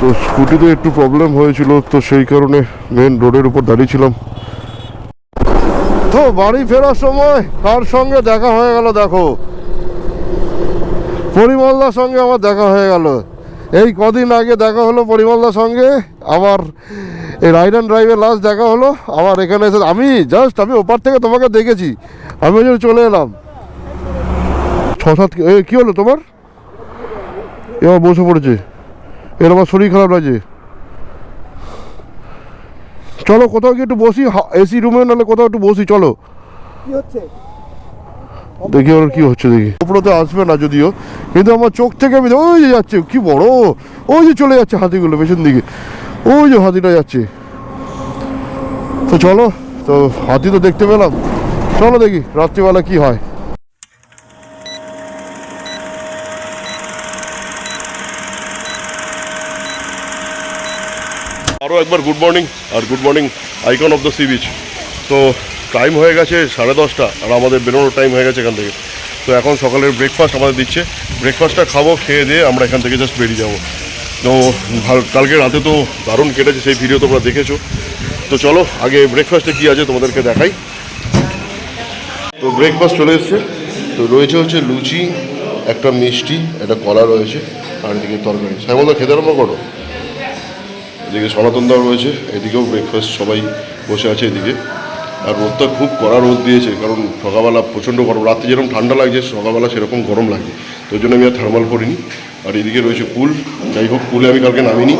তো স্কুটিতে একটু প্রবলেম হয়েছিল, তো সেই কারণে মেন রোডের উপর দাঁড়িয়েছিলাম তো বাড়ি ফেরার সময় কার সঙ্গে দেখা হয়ে গেল দেখো। পরিমলদার সঙ্গে আমার দেখা হয়ে গেল। এই কদিন আগে দেখা হলো পরিমলদার সঙ্গে, আবার এই রাইড অ্যান্ড ড্রাইভে লাস্ট দেখা হলো, আবার এখানে এসে আমি জাস্ট আমি ওপার থেকে তোমাকে দেখেছি। আমি ওই চলে এলাম। ছ সাত কী হলো তোমার? এবার বসে পড়েছে। এর আমার শরীর খারাপ লাগছে। চলো কোথাও কি একটু বসি এসি রুমে নাহলে কোথাও একটু বসি চলো। দেখি ওর কি হচ্ছে দেখি। উপরতে আসবে না যদিও কিন্তু আমার চোখ থেকে আমি ওই যে যাচ্ছে কি বড় ওই যে চলে যাচ্ছে হাতিগুলো পেছন দিকে ওই যে হাতিটা যাচ্ছে। তো চলো তো হাতি তো দেখতে পেলাম। চলো দেখি রাত্রিবেলা কি হয়। আরও একবার good morning R good morning icon of the sea beach তো টাইম হয়ে গেছে সাড়ে দশটা আর আমাদের বেরোনোর টাইম হয়ে গেছে এখান থেকে। তো এখন সকালের ব্রেকফাস্ট আমাদের দিচ্ছে। ব্রেকফাস্টটা খাব, খেয়ে দিয়ে আমরা এখান থেকে জাস্ট বেরিয়ে যাব। তো কালকে রাতে তো দারুণ কেটেছে, সেই ভিডিও তোমরা দেখেছ। তো চলো, আগে ব্রেকফাস্টে কী আছে তোমাদেরকে দেখাই। তো ব্রেকফাস্ট চলে এসছে। তো রয়েছে হচ্ছে লুচি, একটা মিষ্টি, একটা কলা রয়েছে, আর এদিকে তরকারি। সাইমদা খেতে আরম্ভ করো। এদিকে সনাতন দাও রয়েছে, এদিকেও ব্রেকফাস্ট সবাই বসে আছে এদিকে। আর রোদটা খুব কড়া রোদ দিয়েছে, কারণ সকালবেলা প্রচণ্ড গরম রাত্রে যেরকম ঠান্ডা লাগছে, সকালবেলা সেরকম গরম লাগে তো জন্য আমি আর থার্মাল করিনি। আর এদিকে রয়েছে পুল যাই হোক পুলে আমি কালকে নামিনি।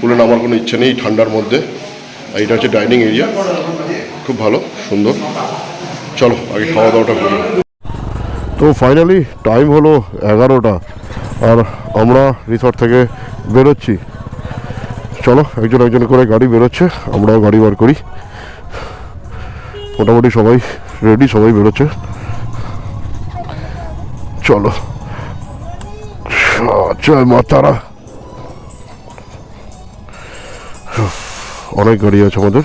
পুলে নামার কোনো ইচ্ছে নেই ঠান্ডার মধ্যে। আর এটা হচ্ছে ডাইনিং এরিয়া খুব ভালো, সুন্দর। চলো, আগে খাওয়া দাওয়াটা করি। তো ফাইনালি টাইম হলো এগারোটা। আর আমরা রিসর্ট থেকে বেরোচ্ছি। চলো, একজন একজন করে গাড়ি বেরোচ্ছে, আমরাও গাড়ি বার করি। মোটামুটি সবাই রেডি সবাই বেরোচ্ছে। চলো। জয় মা তারা অনেক গাড়ি আছে আমাদের।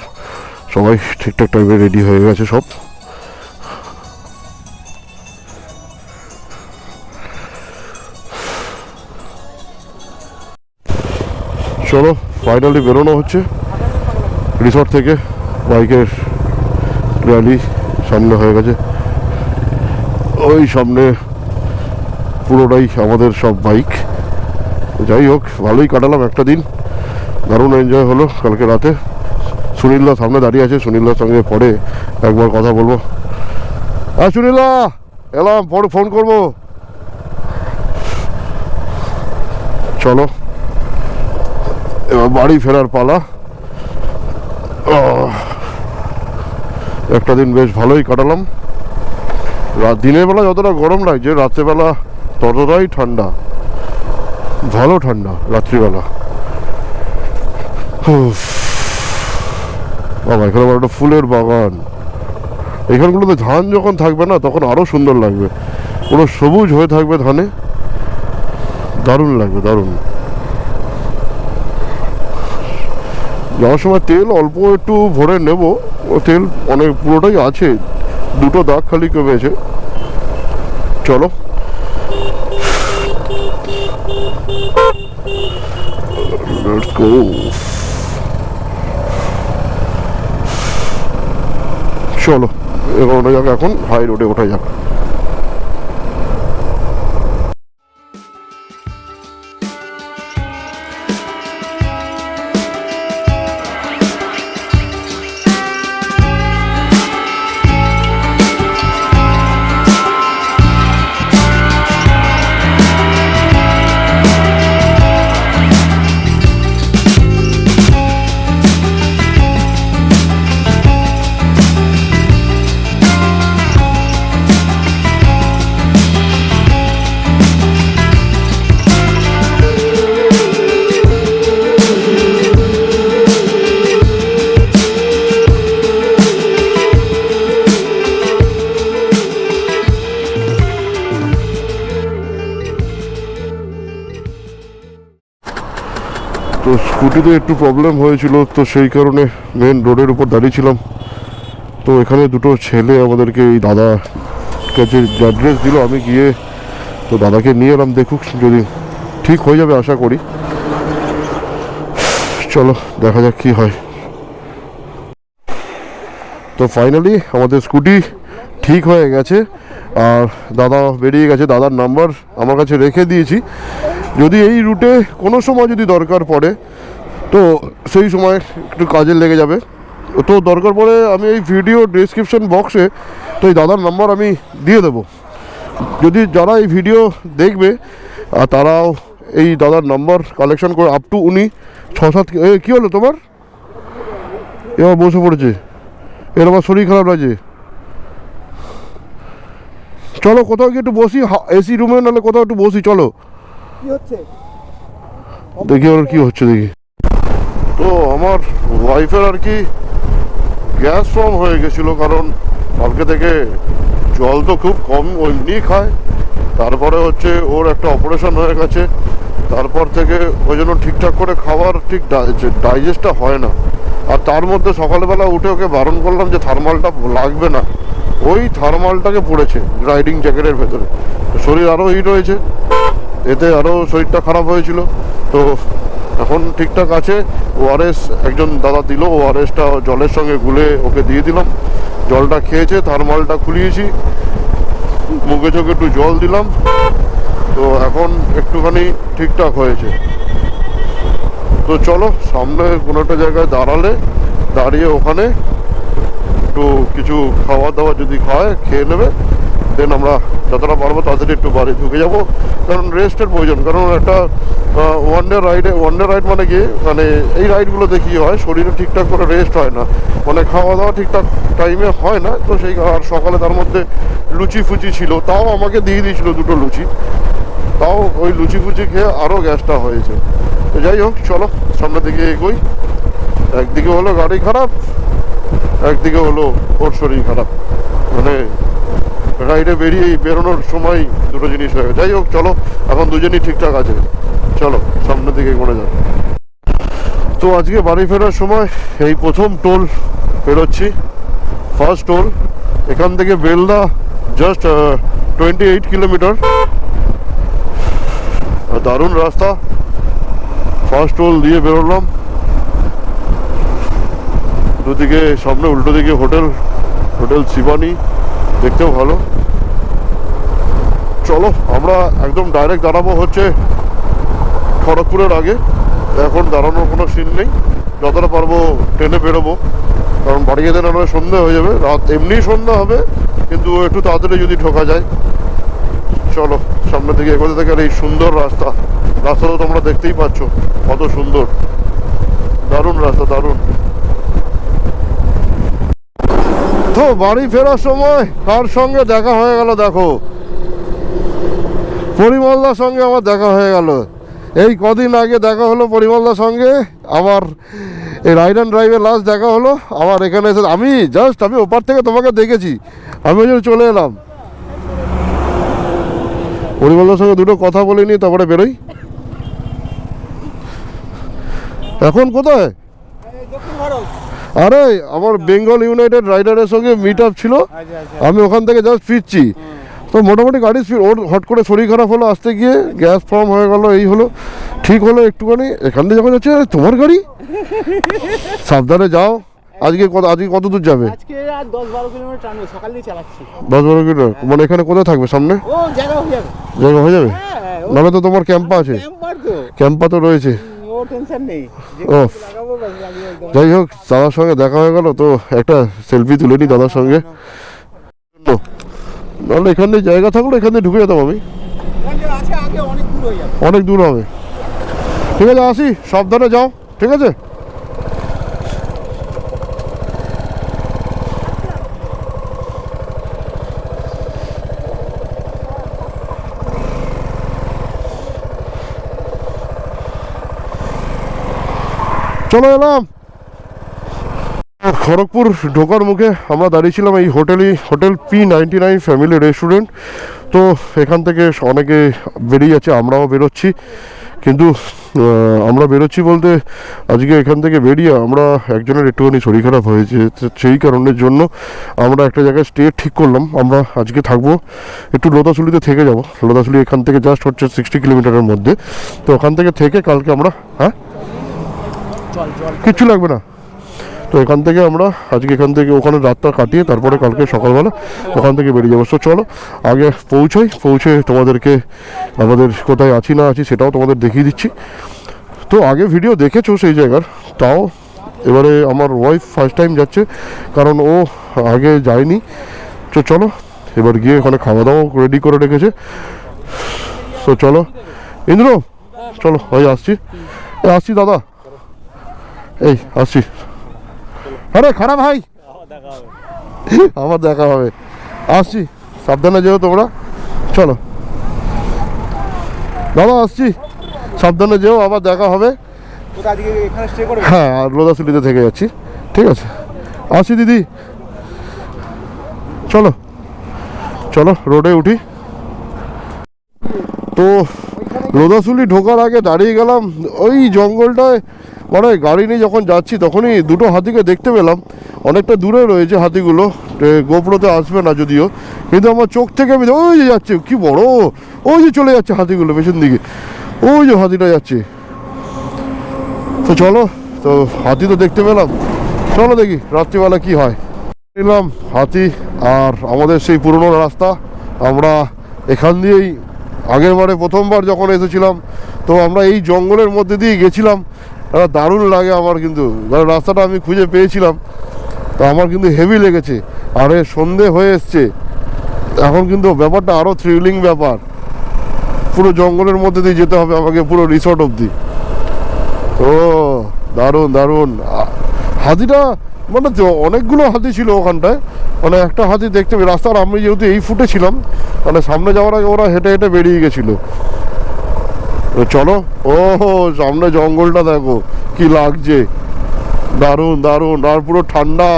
সবাই ঠিকঠাক টাইমে রেডি হয়ে গেছে সব। চলো। ফাইনালি বেরোনো হচ্ছে। রিসর্ট থেকে বাইকের র্যালি সামনে হয়ে গেছে। ওই সামনে পুরোটাই আমাদের সব বাইক। যাই হোক, ভালোই কাটালাম একটা দিন। দারুণ এনজয় হলো কালকে রাতে। সুনীলদা সামনে দাঁড়িয়ে আছে, সুনীলদার সঙ্গে পরে একবার কথা বলব। হ্যাঁ সুনীলদা এলাম পরে ফোন করব। চলো। বাড়ি ফেরার পালা। একটা দিন বেশ ভালোই কাটালাম। দিনের বেলা যতটা গরম লাগছে রাত্রেবেলা ততটাই ঠান্ডা। ভালো ঠান্ডা রাত্রিবেলা। বাবা, এখানে একটা ফুলের বাগান। এখানগুলোতে ধান যখন থাকবে না, তখন আরও সুন্দর লাগবে। পুরো সবুজ হয়ে থাকবে ধানে। দারুণ লাগবে, দারুণ। যাওয়ার সময় তেল অল্প একটু ভরে নেব। তেল অনেক পুরোটাই আছে। দুটো দাগ খালি কমেছে। চলো. চলো। যাক এখন হাই রোডে ওঠা যাক। তো একটু প্রবলেম হয়েছিল, তো সেই কারণে মেন রোডের উপর দাঁড়িয়েছিলাম। তো এখানে দুটো ছেলে আমাদেরকে এই দাদা কাছে অ্যাড্রেস দিল, আমি গিয়ে তো দাদাকে নিয়ে এলাম, দেখুক যদি ঠিক হয়ে যাবে, আশা করি। চলো, দেখা যাক কি হয়। তো ফাইনালি আমাদের স্কুটি ঠিক হয়ে গেছে, আর দাদা বেরিয়ে গেছে, দাদার নাম্বার আমার কাছে রেখে দিয়েছি। যদি এই রুটে কোনো সময় যদি দরকার পড়ে তো সেই সময় একটু কাজে লেগে যাবে। তো দরকার পড়ে আমি এই ভিডিও ডিসক্রিপশন বক্সে তো এই দাদার নাম্বার আমি দিয়ে দেবো। যদি যারা এই ভিডিও দেখবে আর তারাও এই দাদার নাম্বার কালেকশন করে আপ টু উনি ছ সাত এ কী হলো তোমার? এবার বসে পড়েছে। এর আমার শরীর খারাপ লাগছে। চলো কোথাও গিয়ে একটু বসি এসি রুমে নাহলে কোথাও একটু বসি চলো। দেখি ওর কি হচ্ছে দেখি। তো আমার ওয়াইফের আর কি গ্যাস ফর্ম হয়ে গেছিল, কারণ কালকে থেকে জল তো খুব কম এমনি খায়। তারপরে হচ্ছে ওর একটা অপারেশন হয়ে গেছে। তারপর থেকে ওই জন্য ঠিকঠাক করে খাবার ঠিক ডাইজেস্টটা হয় না। আর তার মধ্যে সকালবেলা উঠে ওকে বারণ করলাম যে থার্মালটা লাগবে না। ওই থার্মালটাকে পড়েছে রাইডিং জ্যাকেটের ভেতরে। শরীর আরও হিট হয়েছে। এতে আরও শরীরটা খারাপ হয়েছিল। তো এখন ঠিকঠাক আছে ওআরএস একজন দাদা দিল ওআরএসটা জলের সঙ্গে গুলে ওকে দিয়ে দিলাম। জলটা খেয়েছে, থার্মালটা খুলিয়েছি। মুখে চোখে একটু জল দিলাম। তো এখন একটুখানি ঠিকঠাক হয়েছে। তো চলো, সামনে কোনো একটা জায়গায় দাঁড়ালে, দাঁড়িয়ে ওখানে একটু কিছু খাওয়া দাওয়া যদি খায়, খেয়ে নেবে। দেন আমরা যতটা পারব তাড়াতাড়ি একটু বাড়ি ঢুকে যাব। কারণ রেস্টের প্রয়োজন, কারণ একটা ওয়ান ডে রাইডে ওয়ান ডে রাইড মানে কি? মানে এই রাইডগুলো দেখি হয়, শরীরে ঠিকঠাক করে রেস্ট হয় না। মানে খাওয়া দাওয়া ঠিকঠাক টাইমে হয় না, তো সেই আর সকালে তার মধ্যে লুচি ফুচি ছিল। তাও আমাকে দিয়ে দিয়েছিল দুটো লুচি। তাও ওই লুচি ফুচি খেয়ে আরও গ্যাসটা হয়েছে। তো যাই হোক, চলো, সামনের দিকে এগোই। একদিকে হলো গাড়ি খারাপ, একদিকে হলো ওর শরীর খারাপ। মানে রাইডে বেরিয়ে বেরোনোর সময় দুটো জিনিস হয়ে যাই হোক, চলো, এখন দুজনই ঠিকঠাক আছে। চলো, সামনের দিকে করে যাও তো আজকে বাড়ি ফেরার সময় এই প্রথম টোল বেরোচ্ছি ফার্স্ট টোল, এখান থেকে Belda just twenty eight kilometre দারুণ রাস্তা। ফার্স্ট টোল দিয়ে বেরোলাম। দুদিকে সামনে উল্টো দিকে হোটেল হোটেল শিবানী। দেখতেও ভালো। চলো, আমরা একদম ডাইরেক্ট দাঁড়াবো হচ্ছে খড়গপুরের আগে। এখন দাঁড়ানোর কোনো সিন নেই। যতটা পারব ট্রেনে বেরোবো। কারণ বাড়ি যেতে না হলে সন্ধে হয়ে যাবে। রাত এমনি সন্ধ্যা হবে, কিন্তু একটু তাড়াতাড়ি যদি ঢোকা যায়। চলো, সামনের দিকে এগোতে থাকে। এই সুন্দর রাস্তা। রাস্তা তো তোমরা দেখতেই পাচ্ছ। কত সুন্দর। দারুণ রাস্তা, দারুণ। তো বাড়ি ফেরার সময় কার সঙ্গে দেখা হয়ে গেল দেখো। পরিমলদার সঙ্গে আমার দেখা হয়ে গেল। এই কদিন আগে দেখা হলো পরিমলদার সঙ্গে আমার এই রাইড অ্যান্ড ড্রাইভে লাস্ট দেখা হলো আমার এখানে এসে আমি জাস্ট আমি ওপার থেকে তোমাকে দেখেছি। আমি ওই চলে এলাম। পরিমলদার সঙ্গে দুটো কথা বলে নিই তারপরে বেরোই। এখন কোথায়? আরে আমার বেঙ্গল ইউনাইটেড রাইডারের সঙ্গে মিট আপ ছিল। আচ্ছা আচ্ছা। আমি ওখান থেকে জাস্ট ফিরছি। তো মোটামুটি গাড়ি স্পিড ওর হট করে শরীর খারাপ হলো আসতে গিয়ে গ্যাস ফর্ম হয়ে গেল এই হলো। ঠিক হলো একটুখানি এখান থেকে যখন যাচ্ছে "আরে, তোমার গাড়ি? সাবধানে যাও। আজকে কত আজকে কত দূর যাবে? আজকে আর দশ বারো কিলোমিটার কিলোমিটার? মানে এখানে কোথায় থাকবে সামনে? ও জায়গা হয়ে যাবে। জায়গা হয়ে যাবে? হ্যাঁ নাহলে তো তোমার ক্যাম্পা আছে। ক্যাম্পা তো রয়েছে। ও। যাই হোক দাদার সঙ্গে দেখা হয়ে গেল তো একটা সেলফি তুলে নি দাদার সঙ্গে। তো, নাহলে এখানে জায়গা থাকল এখানে ঢুকে যেতাম আমি। অনেক দূর হবে। ঠিক আছে আসি সাবধানে যাও ঠিক আছে? চলো এলাম। খড়গপুর ঢোকার মুখে আমরা দাঁড়িয়েছিলাম এই হোটেলই, hotel P ninety nine family restaurant তো এখান থেকে অনেকে বেরিয়ে যাচ্ছে, আমরাও বেরোচ্ছি। কিন্তু আমরা বেরোচ্ছি বলতে আজকে এখান থেকে বেরিয়ে আমরা একজনের একটুখানি শরীর খারাপ হয়েছে, সেই কারণের জন্য আমরা একটা জায়গায় স্টে ঠিক করলাম। আমরা আজকে থাকব, একটু লোদাসুলিতে থেকে যাব। লোদাসুলি এখান থেকে জাস্ট হচ্ছে সিক্সটি কিলোমিটারের মধ্যে। তো ওখান থেকে থেকে কালকে আমরা হ্যাঁ? কিচ্ছু লাগবে না। তো এখান থেকে আমরা আজকে এখান থেকে ওখানে রাতটা কাটিয়ে তারপরে কালকে সকালবেলা ওখান থেকে বেরিয়ে যাব। চলো, আগে পৌঁছোই, পৌঁছে তোমাদেরকে, আমাদের কোথায় আছি না আছি সেটাও তোমাদের দেখিয়ে দিচ্ছি। তো আগে ভিডিও দেখেছ সেই জায়গার, তাও এবারে আমার ওয়াইফ ফার্স্ট টাইম যাচ্ছে, কারণ ও আগে যায়নি। তো চলো, এবার গিয়ে ওখানে খাওয়া দাওয়া রেডি করে রেখেছে। তো চলো, ইন্দ্র, চলো, ওই আসছি। আসছি দাদা। এই আসছি আরে খারাপ ভাই। আবার দেখা হবে। আসছি সাবধানে যেও তোমরা। চলো। দাদা, আসছি। সাবধানে যেও, আবার দেখা হবে। হ্যাঁ আর লোদাসুলিতে থেকে যাচ্ছি। ঠিক আছে। আসি, দিদি। চলো। চলো, রোডে উঠি। তো লোদাসুলি ঢোকার আগে দাঁড়িয়ে গেলাম ওই জঙ্গলটায়। মানে গাড়ি নিয়ে যখন যাচ্ছি তখনই দুটো হাতিকে দেখতে পেলাম। অনেকটা দূরে রয়েছে হাতিগুলো এ, গোপ্রোতে আসবে না যদিও। কিন্তু আমার চোখ থেকে আমি ওই যে যাচ্ছে কি বড়! ওই যে চলে যাচ্ছে হাতিগুলো পেছন দিকে। ওই যে হাতিটা যাচ্ছে। তো চলো তো হাতি তো দেখতে পেলাম। চলো দেখি রাত্রিবেলা কি হয়। এলাম হাতি আর আমাদের সেই পুরনো রাস্তা। আমরা এখান দিয়েই আগের বারে প্রথমবার যখন এসেছিলাম তো আমরা এই জঙ্গলের মধ্যে দিয়ে গেছিলাম। একটা দারুণ লাগে আমার কিন্তু। রাস্তাটা আমি খুঁজে পেয়েছিলাম। তো আমার কিন্তু হেভি লেগেছে। আরে, সন্ধে হয়ে এসছে। এখন কিন্তু ব্যাপারটা আরও থ্রিলিং ব্যাপার। পুরো জঙ্গলের মধ্যে দিয়ে যেতে হবে আমাকে পুরো রিসর্ট অবধি। ও, দারুণ দারুণ। হাতিটা মানে অনেকগুলো হাতি ছিল ওখানটায়। মানে একটা হাতি দেখতে রাস্তার আমি যেহেতু এই ফুটে ছিলাম মানে সামনে যাওয়ার আগে ওরা হেঁটে হেঁটে বেরিয়ে গেছিল। চলো। ও, সামনে জঙ্গলটা দেখো, কি লাগছে। দারুণ দারুণ, আর পুরো ঠান্ডা।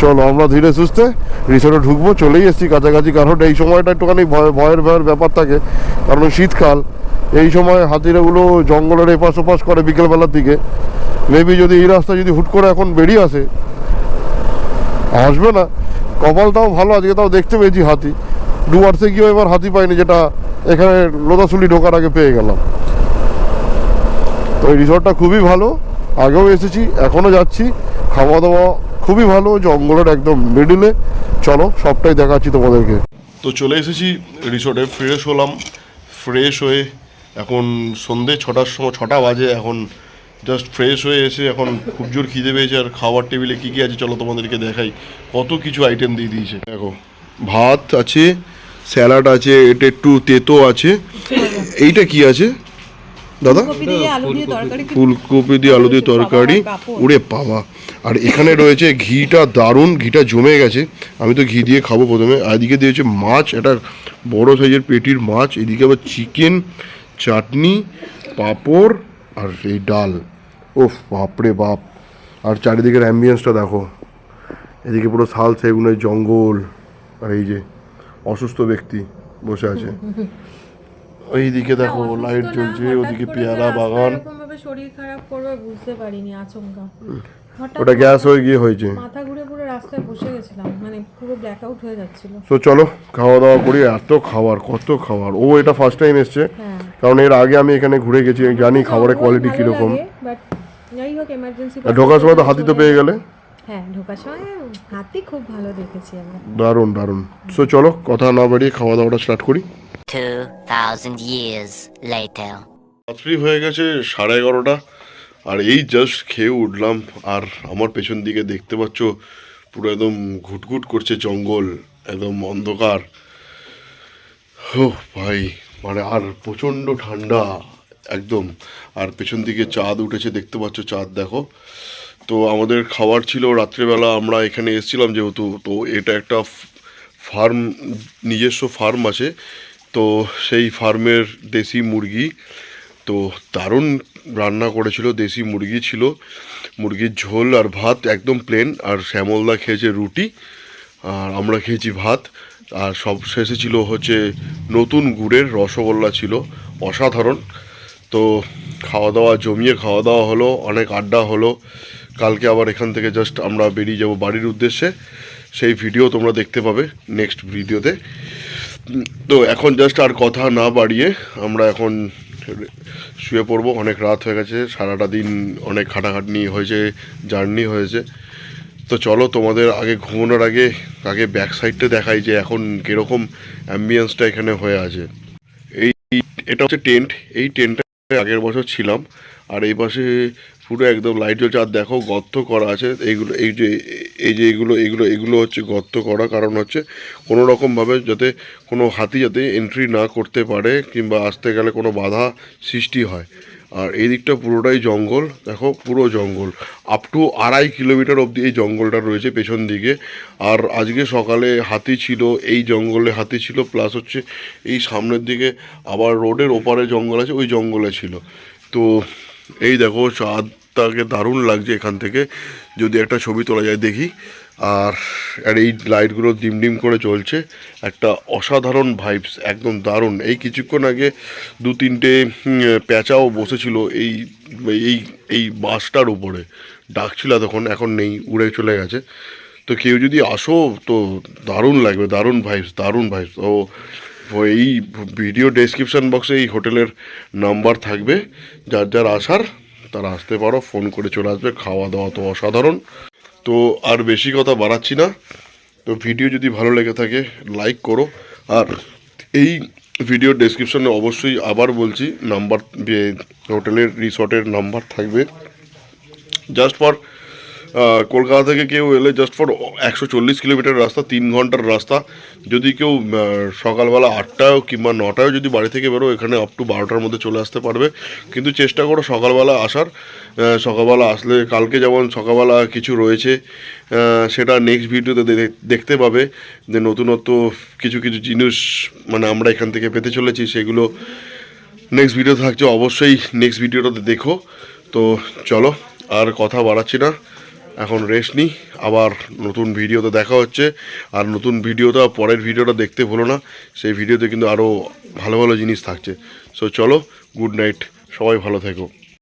চলো, আমরা ধীরে সুস্থে রিসোর্টে ঢুকবো, চলেই এসেছি কাছাকাছি, কারণ এই সময়টা একটুখানি ভয়, ভয়ের ভয়ের ব্যাপার থাকে, কারণ শীতকাল। এই সময় হাতিরাগুলো জঙ্গলের এপাশ ওপাশ করে বিকেলবেলার দিকে। মেবি যদি এই রাস্তা যদি হুট করে এখন বেরিয়ে আসে, আসবে না। কপালটাও ভালো, আজকে তাও দেখতে পেয়েছি হাতি। ডুয়ার্সে গিয়েও এবার হাতি পাইনি, যেটা এখানে লোদাসুলি ঢোকার আগে পেয়ে গেলাম। তো এই রিসর্টটা খুবই ভালো, আগেও এসেছি এখনও যাচ্ছি। খাওয়া দাওয়া খুবই ভালো, জঙ্গলের একদম মিডিলে চলো, সবটাই দেখাচ্ছি তোমাদেরকে। তো চলে এসেছি, রিসর্টে ফ্রেশ হলাম। ফ্রেশ হয়ে এখন সন্ধে ছটার সময়, ছটা বাজে এখন। জাস্ট ফ্রেশ হয়ে এসে এখন খুব জোর খিদে পেয়েছে, আর খাবার টেবিলে কী কী আছে, চলো তোমাদেরকে দেখাই। কত কিছু আইটেম দিয়ে দিয়েছে। দেখো, ভাত আছে স্যালাড আছে এটা একটু তেতো আছে। এইটা কি আছে? দাদা? কপি দিয়ে আলু দিয়ে তরকারি ফুলকপি দিয়ে আলু দিয়ে তরকারি? উড়ে পাওয়া আর এখানে রয়েছে ঘিটা দারুণ ঘিটা জমে গেছে। আমি তো ঘি দিয়ে খাব প্রথমে। আর এদিকে দিয়েছে মাছ একটা বড় সাইজের পেটির মাছ। এদিকে আবার চিকেন চাটনি পাঁপড় আর এই ডাল। ওফ বাপরে বাপ। আর চারিদিকের অ্যাম্বিয়েন্সটা দেখো। এদিকে পুরো শাল সেগুনের জঙ্গল। আর এই যে অসুস্থ ব্যক্তি বসে আছে। ওইদিকে দেখো লাইট জ্বলছে ওদিকে পেয়ারা বাগান। শরীর খারাপ করবে বুঝতে পারিনি আচমকা। ওটা গ্যাস হয়ে গিয়ে হয়েছে। মাথা ঘুরে পুরো রাস্তায় বসে গেছিলাম মানে পুরো ব্ল্যাক আউট হয়ে যাচ্ছিল। তো চলো খাওয়া দাওয়া করি এত খাবার কত খাবার ও এটা ফার্স্ট টাইম এসছে হ্যাঁ। কারণ এর আগে আমি এখানে ঘুরে গেছি জানি খাবারের কোয়ালিটি কীরকম। ঢোকার সময় তো হাতি তো পেয়ে গেলে। হ্যাঁ ঢোকার সময় হাতি খুব ভালো দেখেছি আমরা। দারুণ দারুণ। সো চলো কথা না বাড়িয়ে খাওয়া দাওয়াটা স্টার্ট করি। 2,000 years later. রাত্রি হয়ে গেছে সাড়ে এগারোটা আর এই জাস্ট খেয়ে উঠলাম। আর আমার পেছন দিকে দেখতে পাচ্ছ পুরো একদম ঘুটঘুট করছে জঙ্গল একদম অন্ধকার। ও ভাই মানে আর প্রচণ্ড ঠান্ডা একদম। আর পেছন দিকে চাঁদ উঠেছে দেখতে পাচ্ছ চাঁদ দেখো। তো আমাদের খাবার ছিল রাত্রেবেলা, আমরা এখানে এসেছিলাম যেহেতু, তো এটা একটা ফার্ম, নিজস্ব ফার্ম আছে। তো সেই ফার্মের দেশি মুরগি, তো দারুণ রান্না করেছিল, দেশি মুরগি ছিল। মুরগির ঝোল আর ভাত একদম প্লেন আর শ্যামলদা খেয়েছে রুটি, আর আমরা খেয়েছি ভাত। আর সব শেষে ছিল হচ্ছে নতুন গুড়ের রসগোল্লা ছিল, অসাধারণ। তো খাওয়া দাওয়া, জমিয়ে খাওয়া দাওয়া হলো, অনেক আড্ডা হলো। কালকে আবার এখান থেকে জাস্ট আমরা বেরিয়ে যাব বাড়ির উদ্দেশ্যে। সেই ভিডিও তোমরা দেখতে পাবে নেক্সট ভিডিওতে তো এখন জাস্ট আর কথা না বাড়িয়ে আমরা এখন শুয়ে পড়ব। অনেক রাত হয়ে গেছে, সারাটা দিন অনেক খাটাখাটনি হয়েছে, জার্নি হয়েছে। তো চলো তোমাদের আগে ঘুমানোর আগে আগে ব্যাক সাইডটা দেখাই যে এখন কীরকম অ্যাম্বিয়েন্সটা এখানে হয়ে আছে। এই, এটা হচ্ছে টেন্ট এই টেন্টটা আগের বছর ছিলাম, আর এই পাশে পুরো একদম লাইট জ্বলছে। আর দেখো গর্ত করা আছে। এইগুলো এই যে এই যে এগুলো এগুলো এগুলো হচ্ছে গর্ত করা। কারণ হচ্ছে কোনো রকমভাবে যাতে কোনো হাতি যাতে এন্ট্রি না করতে পারে কিংবা আসতে গেলে কোনো বাধা সৃষ্টি হয়। আর এই দিকটা পুরোটাই জঙ্গল। দেখো পুরো জঙ্গল। আপ টু আড়াই কিলোমিটার অবধি এই জঙ্গলটা রয়েছে পেছন দিকে। আর আজকে সকালে হাতি ছিল, এই জঙ্গলে হাতি ছিল। প্লাস হচ্ছে এই সামনের দিকে আবার রোডের ওপারে জঙ্গল আছে, ওই জঙ্গলে ছিল। তো এই দেখো চাঁদটাকে দারুণ লাগছে এখান থেকে। যদি একটা ছবি তোলা যায়, দেখি। আর আর এই লাইটগুলো ডিম ডিম করে চলছে। একটা অসাধারণ ভাইবস একদম দারুণ। এই কিছুক্ষণ আগে দু তিনটে প্যাঁচাও বসেছিল এই এই এই বাসটার উপরে। ডাকছিল তখন এখন নেই, উড়ে চলে গেছে। তো কেউ যদি আসো, তো দারুণ লাগবে, দারুণ ভাইবস দারুণ ভাইবস ও এই ভিডিও ডেসক্রিপশন বক্সে এই হোটেলের নাম্বার থাকবে। যার যার আসার তারা আসতে পারো, ফোন করে চলে আসবে, খাওয়া দাওয়া তো অসাধারণ। তো আর বেশি কথা বাড়াচ্ছি না। তো ভিডিও যদি ভালো লেগে থাকে, লাইক করো। আর এই ভিডিও ডেসক্রিপশনে অবশ্যই আবার বলছি, নাম্বার হোটেলের রিসর্টের নাম্বার থাকবে। জাস্ট ফর কলকাতা থেকে কেউ এলে জাস্ট ফর একশো চল্লিশ কিলোমিটার রাস্তা, তিন ঘণ্টার রাস্তা। যদি কেউ সকালবেলা আটটায় কিংবা নটায় যদি বাড়ি থেকে বেরো এখানে আপ টু বারোটার মধ্যে চলে আসতে পারবে। কিন্তু চেষ্টা করো সকালবেলা আসার। সকালবেলা আসলে কালকে যেমন সকালবেলা কিছু রয়েছে সেটা নেক্সট ভিডিওতে দেখতে পাবে। যে নতুনত্ব কিছু কিছু জিনিস মানে আমরা এখান থেকে পেতে চলেছি, সেগুলো নেক্সট ভিডিও থাকছে। অবশ্যই নেক্সট ভিডিওটাতে দেখো। তো চলো, আর কথা বাড়াচ্ছি না। এখন রেস্ট নিই, আবার নতুন ভিডিওতে দেখা হচ্ছে। আর নতুন ভিডিওটা, পরের ভিডিওটা দেখতে ভুলো না, সেই ভিডিওতে কিন্তু আরও ভালো ভালো জিনিস থাকছে। সো চলো গুড নাইট সবাই ভালো থেকো।